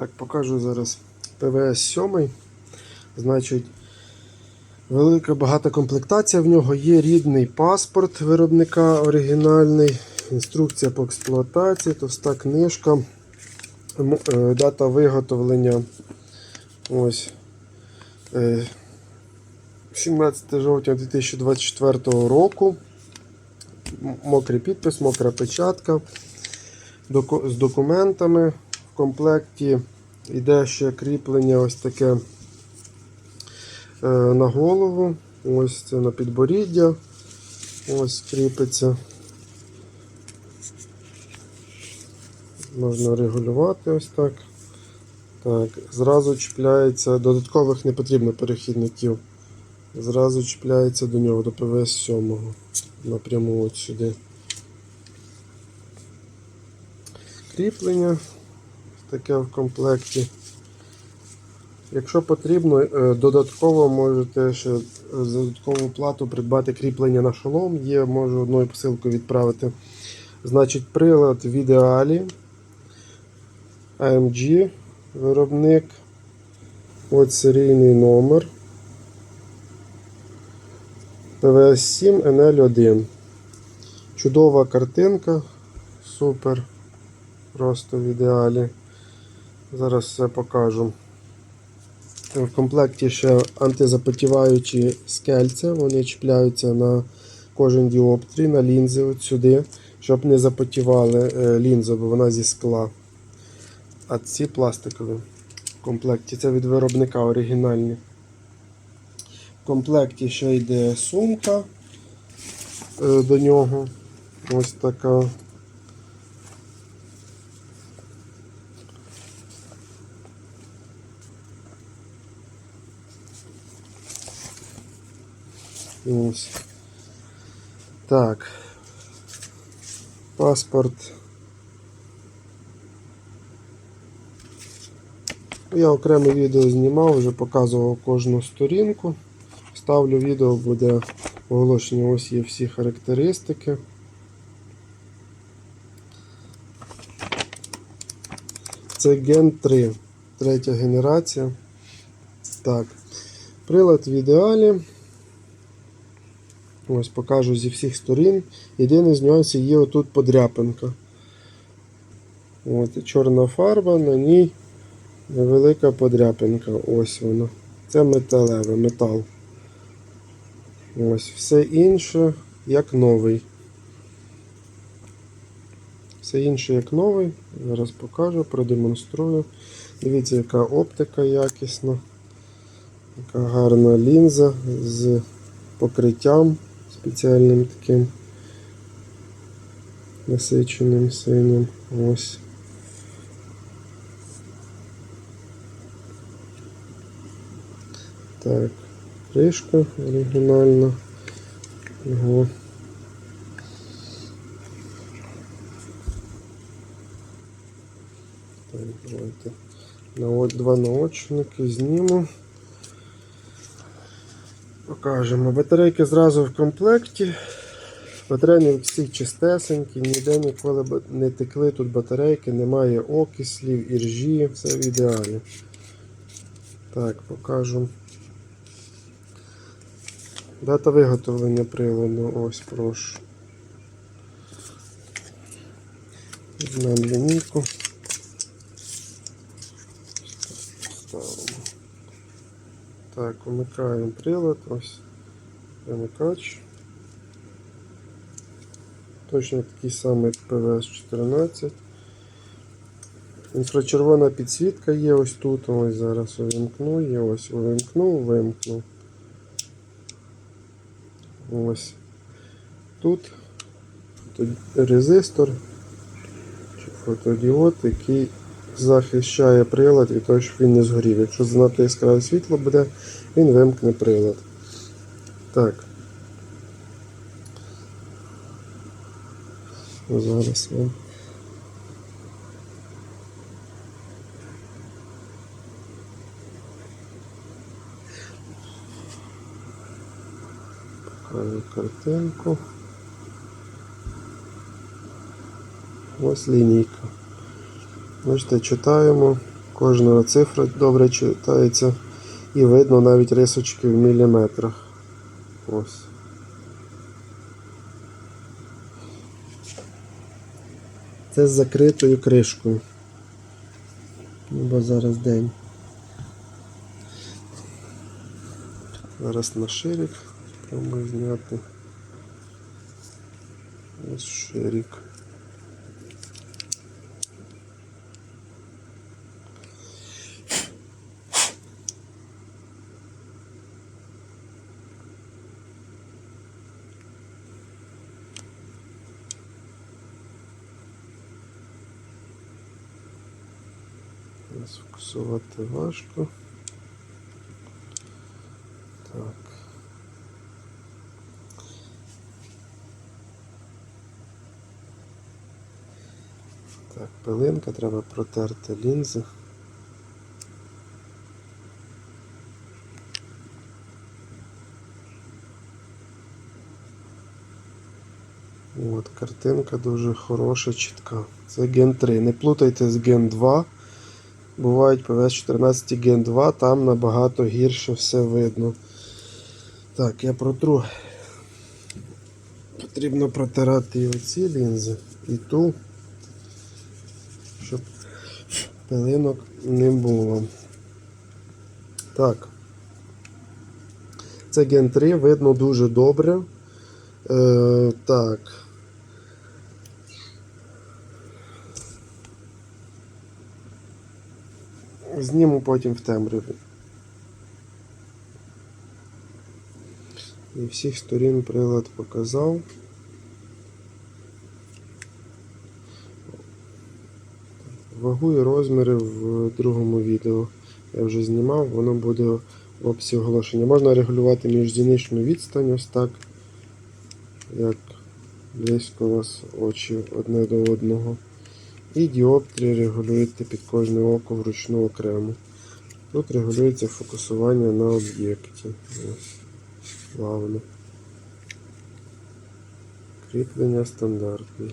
Так, покажу зараз ПВС 7. Значить, велика багата комплектація в нього. Є рідний паспорт виробника оригінальний, інструкція по експлуатації, товста книжка, е, дата виготовлення. Ось. е, 17 жовтня 2024 року. Мокрий підпис, мокра печатка з документами. Комплекті йде ще кріплення ось таке е, на голову. Ось це на підборіддя. Ось кріпиться. Можна регулювати ось так. Так, зразу чіпляється, додаткових не потрібно перехідників. Зразу чіпляється до нього, до ПВС 7 напряму от сюди. Кріплення таке в комплекті. Якщо потрібно, е, додатково можете ще е, за додаткову плату придбати кріплення на шолом. Є, можу одною посилкою відправити. Значить, прилад в ідеалі. AMG виробник. От серійний номер. ПВС 7 NL1. Чудова картинка. Супер. Просто в ідеалі. Зараз все покажу. В комплекті ще антизапотіваючі скельця. Вони чіпляються на кожен діоптрій, на лінзи от сюди, щоб не запотівали е, лінзу, бо вона зі скла. А ці пластикові в комплекті. Це від виробника оригінальні. В комплекті ще йде сумка е, до нього. Ось така. Ось. Так. Паспорт. Я окреме відео знімав, вже показував кожну сторінку. Ставлю відео, буде оголошення, ось є всі характеристики. Це Gen 3, третя генерація. Так. Прилад в ідеалі. Ось покажу зі всіх сторін. Єдине з нюансів є отут подряпинка. От, чорна фарба, на ній невелика подряпинка. Ось вона. Це металеве, метал. Ось, все інше як новий. Все інше як новий. Зараз покажу, продемонструю. Дивіться, яка оптика якісна, яка гарна лінза з покриттям спеціальним таким насиченим синім. Ось. Так, кришка оригінальна. Його. Так, давайте на два наочники зніму. Покажемо. Батарейки зразу в комплекті. Батарейки всі чистесенькі, ніде ніколи не текли тут батарейки, немає окислів, іржі, все в ідеалі. Так, покажу. Дата виготовлення приладу, ось прошу. Візьмемо лінійку. Ставимо. Так, вмикаємо прилад, ось вимикач. Точно такий самий як ПВС-14. Інфрачервона підсвітка є ось тут. Ось зараз увімкну її, ось увімкнув, вимкнув. Ось. Тут резистор чи фотодіод, який захищає прилад від того, щоб він не згорів. Якщо занадто яскраве світло буде, він вимкне прилад. Так. Зараз я. Покажу картинку. Ось лінійка. Бачите, читаємо Кожна цифра добре читається і видно навіть рисочки в міліметрах. Ось. Це з закритою кришкою. Ну, Бо зараз день. Зараз на ширик спробую зняти. Ось ширик. Сфокусувати важко. Так. Так, пилинка, треба протерти лінзи. От, картинка дуже хороша, чітка. Це ген 3. Не плутайте з ген 2. Бувають ПВС 14 ген 2, там набагато гірше все видно. Так, я протру. Потрібно протирати оці лінзи, і ту, щоб пилинок не було. Так. Це ген 3, видно дуже добре. Е, так. Зніму потім в темряві. І всіх сторін прилад показав. Вагу і розміри в другому відео я вже знімав, воно буде в описі оголошення. Можна регулювати міждіничну відстань ось так, як близько у вас очі одне до одного. І діоптрії регулюєте під кожне око вручну окремо. Тут регулюється фокусування на об'єкті. Плавно. Кріплення стандартне.